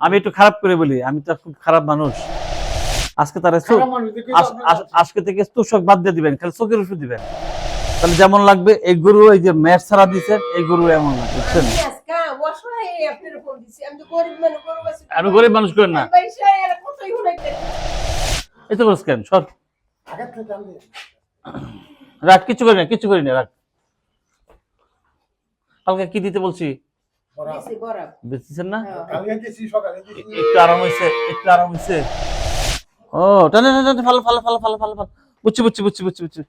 আমি একটু খারাপ করে বলি আমি তো খুব খারাপ মানুষ। আজকে তারা আজকে থেকে তুষক বাদ দিয়ে দিবেন খালি চোখের ওষুধ দিবেন। তাহলে যেমন লাগবে এই গরু এই যে ম্যাচ ছাড়া দিচ্ছেন এই গরু এমন লাগবে বুঝছেন? আমি আজকে অসহায় আপনার ফোন দিছি। আমি তো গরিব মানুষ গরিব আছি আমি গরিব মানুষ করেন না। এই তো করছ কেন সর রাখ কিছু করি না কিছু করি না রাখ। কালকে কি দিতে বলছি? বেচতেছেন না? হ্যাঁ। কালকে দিছি সকালে দিছি এ- একটু আরাম হয়েছে একটু আরাম হয়েছে ও টানে টানে টানে ফালো ফালো ফালো ফালো ফালো ফালো। বুঝছি বুঝছি বুঝছি বুঝছি বুঝছি।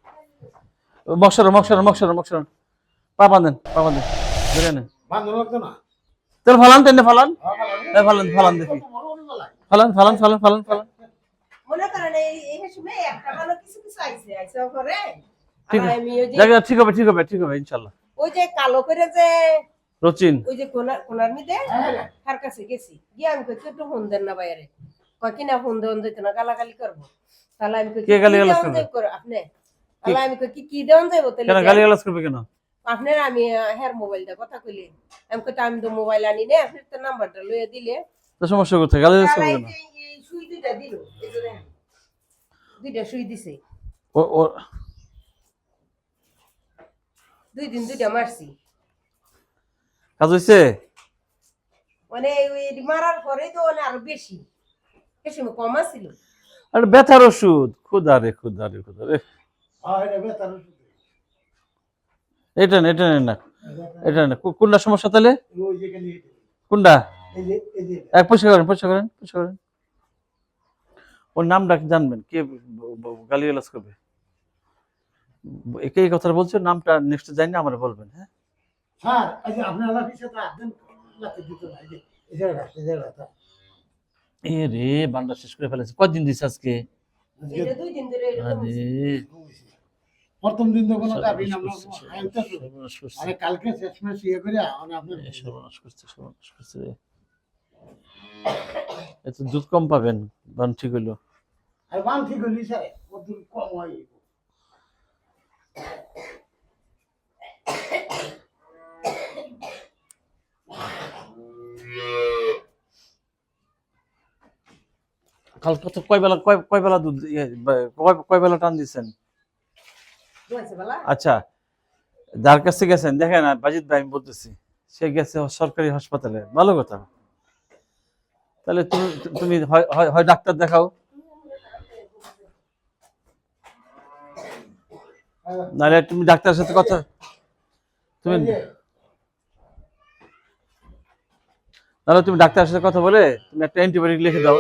মকসর মকসর মকসর মকসর পা বাঁধেন পা বাঁধেন ধরে নেন ভালো লাগতো না? তাহলে ফালান টেনে ফালান? হ্যাঁ, ভালো লাগে। এই ফালান ফালান দেখি। ফালান ফালান ফালান ফালান ফালান। মনে করেন এই এই সময় একটা ভালো কিছু কিছু আইছে আইছে করে ঠিক আছে। ঠিক হবে ঠিক হবে ঠিক হবে ইনশাল্লাহ। ওই যে কালো করে যে রচিন। ওই যে কোনার কোনার মিদে হ্যাঁ, তার কাছে গেছি। গিয়ে আমি কই তুই একটু ফোন দেন না বাইরে। কয় কিনা ফোন দেন দিত না গালাগালি করব। তাহলে আমি কই কে গালিগালাজ কি করবে? আপনি? তাহলে আমি কই কি কি দেওয়ান যাইব তাহলে গালি গালাজ করবে কেন? আপনার আমি হ্যার মোবাইল দা কথা কইলে। আমি কই আমি তো মোবাইল আনি নে আপনার তো নাম্বারটা লইয়া দিলে। তো সমস্যা কোথায়? গালি গালাজ তারা করবে কেন এই সুই দুইটা দিল এই যে দেখেন। দুইটা সুই দিছে। ও ও। দুই দিন দুইটা মারছি। কাজ হয়েছে মানে ওই মারার পরেই তো মানে আরও বেশি। সময় কম আছিল। আরে ব্যথার ওষুধ। খুদা রে খুদা রে খুদা রে। হ্যাঁ, এটা বেতার ওষুধ। এটা না এটা না এটা না। কোনটা সমস্যা তাহলে? কোনটা? এক পয়সা করেন পয়সা করেন পয়সা করেন। ওর নামটা কি জানবেন? কে গালি গালাজ করবে? একে এই কথা বলছো নামটা নেক্সট জানি না আমার বলবেন হ্যাঁ? স্যার এই যে আপনার অফিসে তো আটজন লাগতে দিত না এই যে এই জায়গাটা এ রে বান্ডা শেষ করে ফেলেছে। কদিন দিছে আজকে? এটা দুই দিন ধরে আরে। প্রথম দিন তো কোনো না। আরে কালকে শেষমেশ ইয়ে করে আপনার সর্বনাশ করছে সর্বনাশ করছে এত দুধ কম পাবেন বান ঠিক হইল। আর বান ঠিক হলি স্যার কত কম হয়। কাল কত কয় বেলা কয় কয় বেলা দুধ ইয়ে, কয় কয় বেলা টান দিচ্ছেন আচ্ছা যার কাছে গেছেন দেখেন বাজিত ভাই আমি বলতেছি সে গেছে সরকারি হাসপাতালে। ভালো কথা। তাহলে তুমি তুমি হয় ডাক্তার দেখাও। নাহলে তুমি ডাক্তারের সাথে কথা তুমি নাহলে তুমি ডাক্তারের সাথে কথা বলে তুমি একটা অ্যান্টিবায়োটিক লিখে দাও।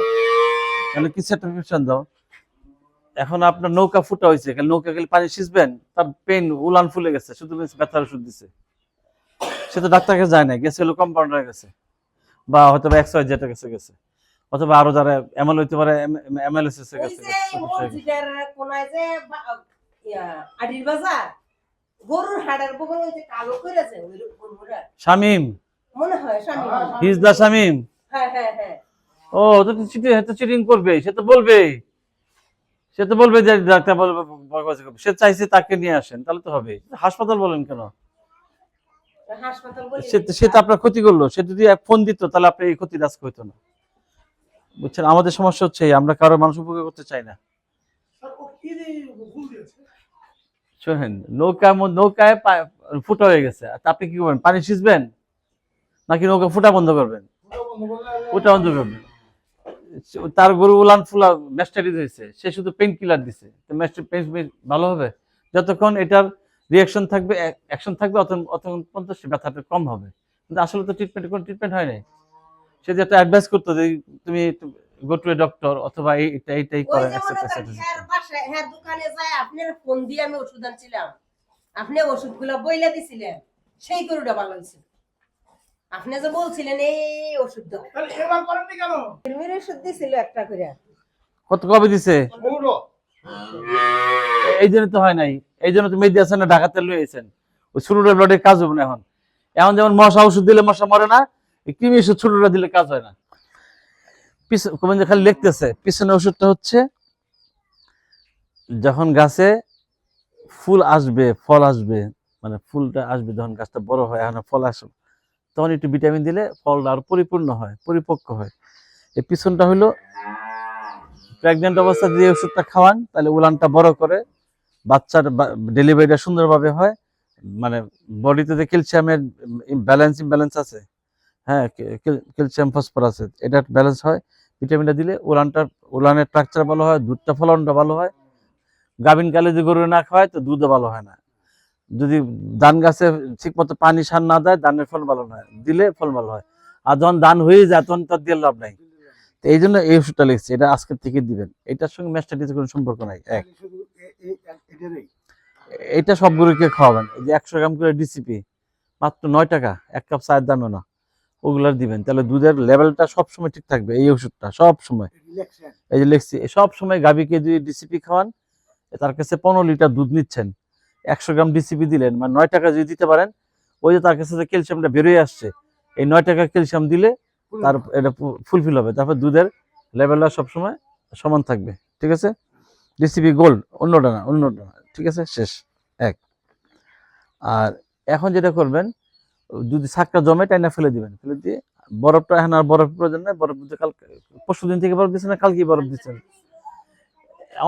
নাহলে কিছু একটা দাও? এখন আপনার নৌকা ফুটা হয়েছে নৌকা গেলে পানি সিঁচবেন তার পেন উলান ফুলে গেছে শুধু ব্যথার ওষুধ দিছে। সে তো ডাক্তারকে যায় না গেছে হলো কম্পাউন্ডারের কাছে বা হয়তো বা এক্স জেটের কাছে গেছে অথবা আরও যারা এমএল হইতে পারে এমএলএস এর কাছে গেছে শামিম মনে হয় শামিম হ্যাঁ। হ্যাঁ হ্যাঁ ও তো চিটিং তো চিটিং করবে সে তো বলবেই সে তো বলবে যে ডাক্তার বলবে সে চাইছে তাকে নিয়ে আসেন তাহলে তো হবে। হাসপাতাল বলেন কেন? হাসপাতাল সে তো- সে তো আপনার ক্ষতি করল সে যদি ফোন দিত তাহলে আপনার এই ক্ষতি আজকে হইতো না। বুঝছেন আমাদের সমস্যা হচ্ছে আমরা কারও মানুষ উপকার করতে চাই না। শোনেন নৌকা নৌকায় পা- ফুটা হয়ে গেছে। আর আপনি কি করবেন? পানি সিঁচবেন নাকি নৌকা ফুটা বন্ধ করবেন? বন্ধ ফুটা বন্ধ করবেন। তার গরু উলান ফুলা ম্যাস্টাইটিস হয়েছে সে শুধু পেন কিলার দিছে। তো ম্যাস্টার পেন ভালো হবে। যতক্ষণ এটার রিয়াকশন থাকবে অ্যাকশন থাকবে অতক্ষণ পর্যন্ত সে ব্যথাটা কম হবে। কিন্তু আসলে তো ট্রিটমেন্ট কোনো ট্রিটমেন্ট হয় নাই। সে যে একটা অ্যাডভাইস করতো যে তুমি গো টু এ ডক্টর অথবা এইটা এইটাই করে যে করেন হ্যার বাসায় হ্যার দোকানে যায় আপনার ফোন দিয়ে আমি ওষুধ আনছিলাম। আপনি ওষুধগুলো বইলা দিছিলেন। সেই গরুটা ভালো হয়েছে। আপনি যে বলছিলেন এই ওষুধ দাও তাহলে এবার করেননি কেন? কৃমির ওষুধ দিছিল একটা করে। কত কবে দিছে? এই জন্য তো হয় নাই। এই জন্য তো মেডিয়াসনে ঢাকাতে লইয়েছেন ওই ছোটটা ব্লাডে কাজ হবে না এখন। এখন যেমন মশা ওষুধ দিলে মশা মরে না কৃমি ওষুধ ছোটটা দিলে কাজ হয় না। পিছনে খালি লিখতেছে পিছনে ওষুধটা হচ্ছে যখন গাছে ফুল আসবে ফল আসবে মানে ফুলটা আসবে যখন গাছটা বড় হয় এখন ফল আসবে তখন একটু ভিটামিন দিলে ফলটা আরও পরিপূর্ণ হয়, পরিপক্ক হয়। এই পিছনটা হলো প্রেগনেন্ট অবস্থা যে ওষুধটা খাওয়ান, তাহলে উলানটা বড় করে, বাচ্চার ডেলিভারিটা সুন্দরভাবে হয়। মানে বডিতে যে ক্যালসিয়ামের ব্যালেন্স ইমব্যালেন্স আছে হ্যাঁ ক্যালসিয়াম ফসফরাস এটা ব্যালেন্স হয়। ভিটামিনটা দিলে উলানটা, উলানের স্ট্রাকচার ভালো হয়, দুধটা ফলনটা ভালো হয়। গাভিনকালে যদি গরু না খাওয়ায়, তো দুধও ভালো হয় না। যদি ধান গাছে ঠিক মতো পানি সার না দেয়, ধানের ফল ভালো হয় দিলে ফল ভালো হয়। আর যখন ধান হয়ে যায়, তখন তার দিয়ে লাভ নাই। তো এই জন্য এই ওষুধটা লিখছি, এটা আজকের থেকে দিবেন। এটার সঙ্গে ম্যাস্টাইটিসের কোনো সম্পর্ক নাই, এক। এটা সবগুলোকে খাওয়াবেন। এই যে একশো গ্রাম করে ডিসিপি মাত্র নয় টাকা, এক কাপ চায়ের দামে না। ওগুলার দিবেন। তাহলে দুধের লেভেলটা সব সময় ঠিক থাকবে, এই ওষুধটা সব সময় এই যে লিখছি সব সময় গাভীকে যদি ডিসিপি খাওয়ান, তার কাছে পনেরো লিটার দুধ নিচ্ছেন। একশো গ্রাম ডিসিপি দিলেন মানে নয় টাকা যদি দিতে পারেন ওই যে তার কাছে যে ক্যালসিয়ামটা বেরোয় আসছে এই নয় টাকা ক্যালসিয়াম দিলে তার এটা ফুলফিল হবে। তারপর দুধের লেভেলটা সবসময় সমান থাকবে ঠিক আছে? ডিসিপি গোল্ড অন্যটা না অন্যটা না ঠিক আছে? শেষ এক। আর এখন যেটা করবেন যদি শাকটা জমে টাইনা ফেলে দিবেন ফেলে দিয়ে বরফটা এখন আর বরফ প্রয়োজন নেই বরফ দিতে কাল পরশু দিন থেকে বরফ দিচ্ছেন না কালকেই বরফ দিচ্ছেন।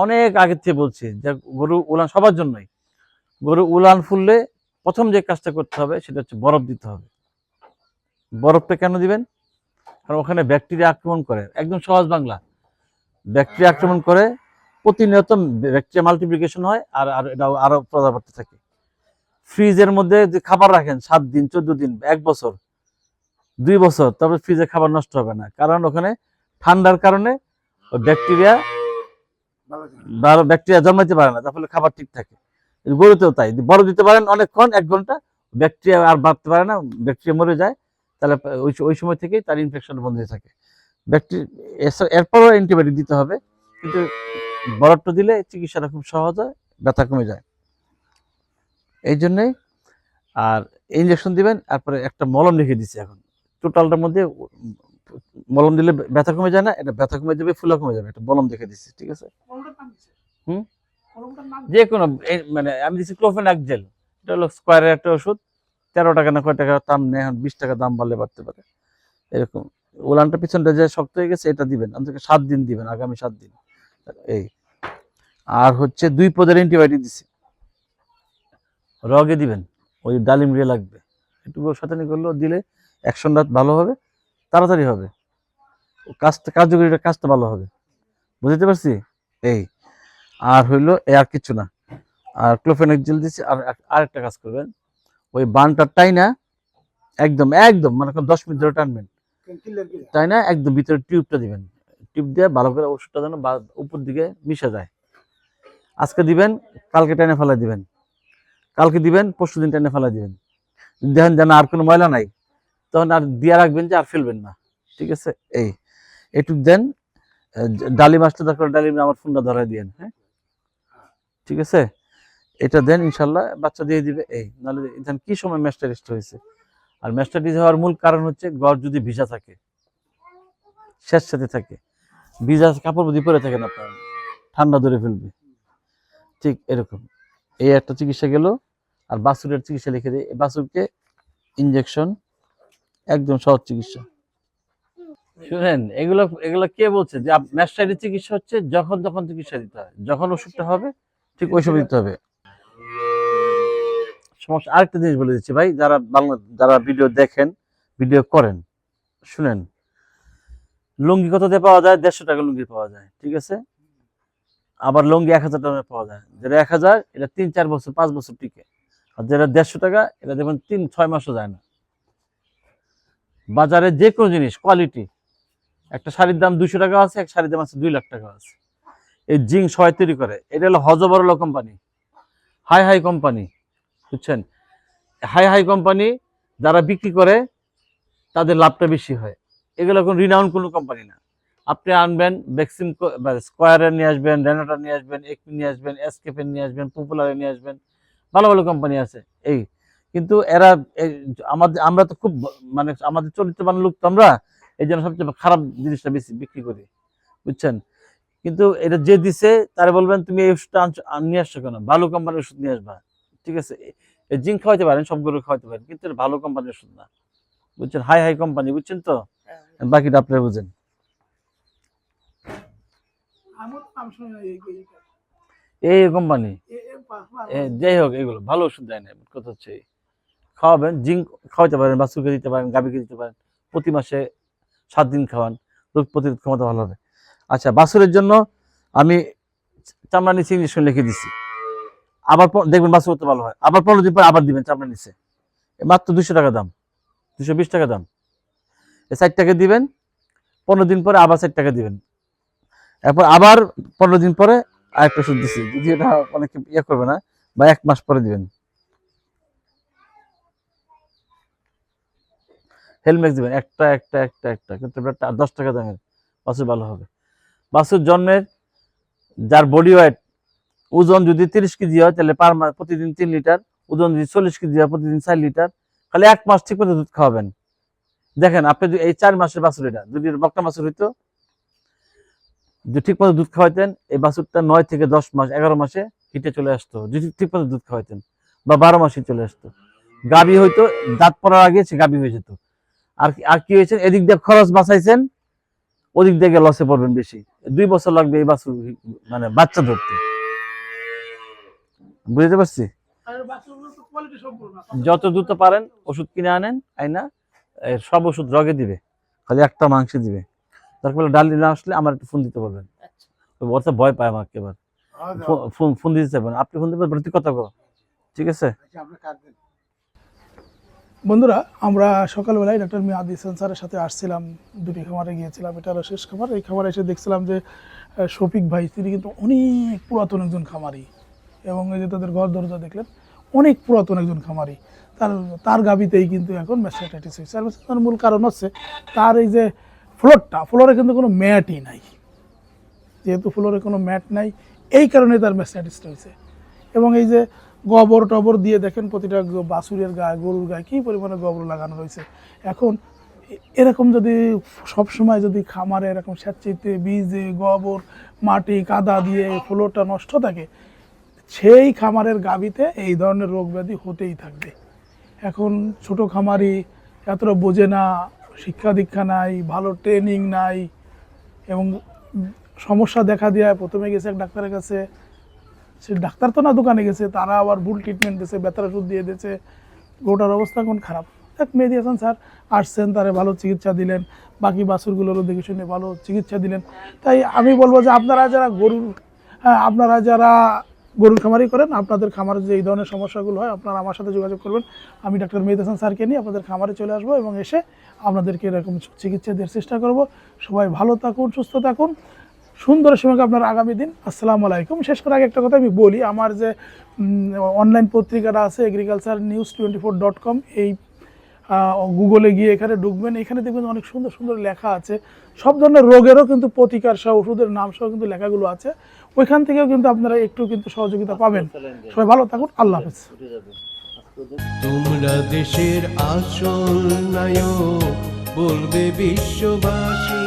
অনেক আগের থেকে বলছি যে গরু উলান সবার জন্যই গরু উলান ফুললে প্রথম যে কাজটা করতে হবে সেটা হচ্ছে বরফ দিতে হবে। বরফটা কেন দিবেন? কারণ ওখানে ব্যাকটেরিয়া আক্রমণ করে। একদম সহজ বাংলা। ব্যাকটেরিয়া আক্রমণ করে প্রতিনিয়ত ব্যাকটেরিয়া মাল্টিপ্লিকেশন হয় আর আর এটা আরও প্রদান থাকে। ফ্রিজের মধ্যে যে খাবার রাখেন, সাত দিন, চোদ্দ দিন, এক বছর, দুই বছর তবে ফ্রিজে খাবার নষ্ট হবে না। কারণ ওখানে ঠান্ডার কারণে ব্যাকটেরিয়া ব্যাকটেরিয়া জন্মাইতে পারে না, তার ফলে খাবার ঠিক থাকে। গরুতেও তাই। বড় দিতে পারেন অনেকক্ষণ এক ঘণ্টা ব্যাকটেরিয়া আর বাড়তে পারে না ব্যাকটেরিয়া মরে যায় তাহলে ওই ওই সময় থেকেই তার ইনফেকশন বন্ধ হয়ে থাকে। ব্যাকটেরিয়া এরপরও অ্যান্টিবায়োটিক দিতে হবে কিন্তু বরফটা দিলে চিকিৎসাটা খুব সহজ হয় ব্যথা কমে যায়। এই জন্যই আর ইঞ্জেকশন দিবেন তারপরে একটা মলম লিখে দিচ্ছি এখন। টোটালটার মধ্যে মলম দিলে ব্যথা কমে যায় না এটা ব্যথা কমে যাবে ফুলা কমে যাবে একটা মলম দেখে দিচ্ছি ঠিক আছে? হুম? যে কোনো মানে আমি দিচ্ছি ক্লোফেনাক জেল। এটা হলো স্কোয়ারের একটা ওষুধ। তেরো টাকা না কয় টাকা দাম নেই বিশ টাকা দাম বাড়লে বাড়তে পারে। এরকম। উলানটা পিছনটা যে শক্ত হয়ে গেছে, এটা দিবেন। অন্তত সাত দিন দিবেন, আগামী সাত দিন। এই। আর হচ্ছে দুই পদের অ্যান্টিবায়োটিক দিছি। রগে দিবেন। ওই ডালিম রিয়ে লাগবে। একটু শতানি করলেও দিলে অ্যাকশন রাত ভালো হবে, তাড়াতাড়ি হবে। কাজটা কার্যকরীটা কাজটা ভালো হবে। বুঝতে পারছি? এই। আর হইল এ আর কিছু না। আর ক্লোফেনিক জেল দিচ্ছি আর আরেকটা কাজ করবেন। ওই বানটা টাই না একদম একদম মানে দশ মিনিট ধরে টানবেন। তাই না একদম ভিতরে টিউবটা দিবেন। টিউব দিয়ে ভালো করে ওষুধটা যেন উপর দিকে মিশে যায়। আজকে দিবেন কালকে টেনে ফেলা দিবেন। কালকে দিবেন পরশু দিন টেনে ফেলা দিবেন। দেখেন যেন আর কোনো ময়লা নাই। তখন আর দিয়ে রাখবেন যে আর ফেলবেন না। ঠিক আছে? এই এটুক দেন। ডালিম আসতে দরকার ডালিম আমার ফোনটা ধরাই দিয়েন হ্যাঁ? ঠিক আছে? এটা দেন ইনশাল্লাহ, বাচ্চা দিয়ে দিবে। এই, নাহলে দেখেন কি সময় ম্যাস্টারিস্ট হয়েছে? আর ম্যাস্টারিস হওয়ার মূল কারণ হচ্ছে গড় যদি ভিজা থাকে, শেষ সাথে থাকে, ভিজা কাপড় যদি পরে থাকেন আপনার, ঠান্ডা ধরে ফেলবে। ঠিক এরকম। এই একটা চিকিৎসা গেল, আর বাসুরের চিকিৎসা লিখে দিই। এই বাছুরকে ইনজেকশন একদম সহজ চিকিৎসা। শুনেন, এগুলো এগুলো কে বলছে যে ম্যাস্টাইটিস চিকিৎসা হচ্ছে যখন যখন চিকিৎসা দিতে হয়। যখন ওষুধটা হবে ঠিক ওই সময় দিতে হবে। সমস্যা, আরেকটা জিনিস বলে দিচ্ছি ভাই, যারা বাংলা, যারা ভিডিও দেখেন, ভিডিও করেন, শুনেন, লুঙ্গি কততে পাওয়া যায়? দেড়শো টাকা লুঙ্গি পাওয়া যায়, ঠিক আছে? আবার লুঙ্গি এক হাজার টাকা পাওয়া যায়। যেটা এক হাজার, এটা তিন, চার বছর, পাঁচ বছর টিকে। আর যেটা দেড়শো টাকা, এটা দেখবেন তিন, ছয় মাসও যায় না। বাজারে যে কোনো জিনিস কোয়ালিটি একটা শাড়ির দাম দুশো টাকা আছে, এক শাড়ির দাম আছে দুই লাখ টাকা আছে। এই জিং সবাই তৈরি করে। এটা হলো Hajabarala company high high company বুঝছেন? হাই হাই কোম্পানি যারা বিক্রি করে, তাদের লাভটা বেশি হয়। এগুলো কোনো রিনাউন কোনো কোম্পানি না। আপনি আনবেন ভ্যাকসিন স্কোয়ারে নিয়ে আসবেন রেনোটা নিয়ে আসবেন একপি নিয়ে আসবেন এসকেপে নিয়ে আসবেন পপুলারে নিয়ে আসবেন, ভালো ভালো কোম্পানি আছে। এই, কিন্তু এরা আমাদের, আমরা তো খুব মানে আমাদের চরিত্রবান লোক তো আমরা, এই জন্য সবচেয়ে খারাপ জিনিসটা বেশি বিক্রি করি, বুঝছেন? কিন্তু এটা যে দিছে তারা বলবেন তুমি এই ওষুধটা নিয়ে আসছো কেন? ভালো কোম্পানির ওষুধ নিয়ে আসবা। ঠিক আছে? এই জিঙ্ক খাওয়াইতে পারেন সবগুলো খাওয়াইতে পারেন কিন্তু এটা ভালো কোম্পানির ওষুধ না। বুঝছেন? হাই হাই কোম্পানি বুঝছেন তো? বাকিটা আপনারা বুঝেন। এই কোম্পানি যাই হোক এগুলো ভালো ওষুধ দেয় না কথা হচ্ছে। খাওয়াবেন জিঙ্ক খাওয়াতে পারেন বাছুরকে দিতে পারেন গাভীকে দিতে পারেন। প্রতি মাসে সাত দিন খাওয়ান রোগ প্রতিরোধ ক্ষমতা ভালো হবে। আচ্ছা বাছুরের জন্য আমি চামড়া নিচে ইঞ্জেকশন লিখে দিচ্ছি আবার দেখবেন বাছুর করতে ভালো হয়। আবার পনেরো দিন পর আবার দিবেন চামড়া নিচে। মাত্র দুশো টাকা দাম। দুশো বিশ টাকা দাম। ষাট টাকা দিবেন, পনেরো দিন পরে আবার ষাট টাকা দিবেন। এরপর আবার পনেরো দিন পরে আরেকটা ওষুধ দিচ্ছি যদি এটা অনেকে ইয়ে করবে না, বা এক মাস পরে দিবেন। হেলমেট দিবেন। একটা একটা একটা একটা। কিন্তু দশ টাকা দামের। বাছুর ভালো হবে। বাছুর জন্মের, যার বডি ওয়েট ওজন যদি তিরিশ কেজি হয়, তাহলে পার মাস প্রতিদিন তিন লিটার, ওজন যদি চল্লিশ কেজি হয়, প্রতিদিন চার লিটার তাহলে এক মাস ঠিক মতো দুধ খাওয়াবেন। দেখেন, আপনি এই চার মাসের বাছুর এটা, যদি বকটা বাছুর হইতো, যদি ঠিক মতো দুধ খাওয়াইতেন, এই বাছুরটা নয় থেকে দশ মাস, এগারো মাসে হিটে চলে আসতো, যদি ঠিক মতো দুধ খাওয়াইতেন, বা বারো মাসে চলে আসতো। গাবি হইতো, দাঁত পড়ার আগে সে গাবি হয়ে যেত। আর আর কি হয়েছে? এদিক দিয়ে খরচ বাঁচাইছেন ওদিক থেকে লসে পড়বেন বেশি। দুই বছর লাগবে এই বাছুর মানে বাচ্চা ধরতে। বুঝতে পারছি? আর বাচ্চাগুলো তো কোয়ালিটি সম্পূর্ণ যত দ্রুত পারেন ওষুধ কিনে আনেন আইনা এর সব ওষুধ রগে দিবে। খালি একটা মাংস দিবে। তারপর ডালি না আসলে আমার একটু ফোন দিতে বলবেন। ওর তো ভয় পায় আমাকে এবার। ফোন ফোন দিতে চাইবেন আপনি ফোন দিবেন প্রতি কথা কো ঠিক আছে? আচ্ছা বন্ধুরা, আমরা সকালবেলায় ডক্টর মিয়াদ ইসলাম স্যারের সাথে আসছিলাম। দুটি খামারে গিয়েছিলাম, এটা হলো শেষ খামার। এই খামারে এসে দেখছিলাম যে শফিক ভাই, তিনি কিন্তু অনেক পুরাতন একজন খামারি। এবং এই যে তাদের ঘর দরজা দেখলেন, অনেক পুরাতন একজন খামারি। তার তার গাবিতেই কিন্তু এখন ম্যাস্টাইটিস হয়েছে। আর তার মূল কারণ হচ্ছে, তার এই যে ফ্লোরটা, ফ্লোরে কিন্তু কোনো ম্যাটই নাই। যেহেতু ফ্লোরে কোনো ম্যাট নাই, এই কারণে তার ম্যাস্টাইটিসটা হয়েছে। এবং এই যে গোবর টবর দিয়ে দেখেন প্রতিটা বাছুরের গায়ে, গরুর গায়ে কী পরিমাণে গোবর লাগানো রয়েছে। এখন এরকম যদি সব সময় যদি খামারে এরকম স্যাঁতচিতে বীজে, গোবর, মাটি, কাদা দিয়ে ফ্লোরটা নষ্ট থাকে, সেই খামারের গাবিতে এই ধরনের রোগ ব্যাধি হতেই থাকবে। এখন ছোট খামারি এতটা বোঝে না, শিক্ষা দীক্ষা নাই, ভালো ট্রেনিং নাই, এবং সমস্যা দেখা দেয় প্রথমে গেছে এক ডাক্তারের কাছে সে ডাক্তার তো না দোকানে গেছে, তারা আবার ভুল ট্রিটমেন্ট দিয়েছে ব্যথার ওষুধ দিয়ে দিয়েছে গোটার অবস্থা এখন খারাপ। এক হাসান স্যার আসছেন, তারে ভালো চিকিৎসা দিলেন, বাকি বাছুরগুলোরও দেখে শুনে ভালো চিকিৎসা দিলেন। তাই আমি বলব যে আপনারা যারা গরুর হ্যাঁ আপনারা যারা গরুর খামারি করেন, আপনাদের খামারে যে এই ধরনের সমস্যাগুলো হয়, আপনারা আমার সাথে যোগাযোগ করবেন। আমি ডাক্তার মেহেদ হাসান স্যারকে নিয়ে আপনাদের খামারে চলে আসব এবং এসে আপনাদেরকে এরকম চিকিৎসা দেওয়ার চেষ্টা করব। সবাই ভালো থাকুন, সুস্থ থাকুন। সুন্দরের সঙ্গে আপনার আগামী দিন। আসসালামু আলাইকুম। শেষ করার আগে একটা কথা আমি বলি, আমার যে অনলাইন পত্রিকাটা আছে agriculture news twenty four dot com এই গুগলে গিয়ে এখানে ঢুকবেন। এখানে দেখবেন অনেক সুন্দর সুন্দর লেখা আছে। সব ধরনের রোগেরও কিন্তু প্রতিকার সহ, ওষুধের নাম সহ কিন্তু লেখাগুলো আছে। ওইখান থেকেও কিন্তু আপনারা একটু কিন্তু সহযোগিতা পাবেন। সবাই ভালো থাকুন। আল্লাহ হাফেজ। তোমরা দেশের আসল নায়ক, বলবে বিশ্ববাসী।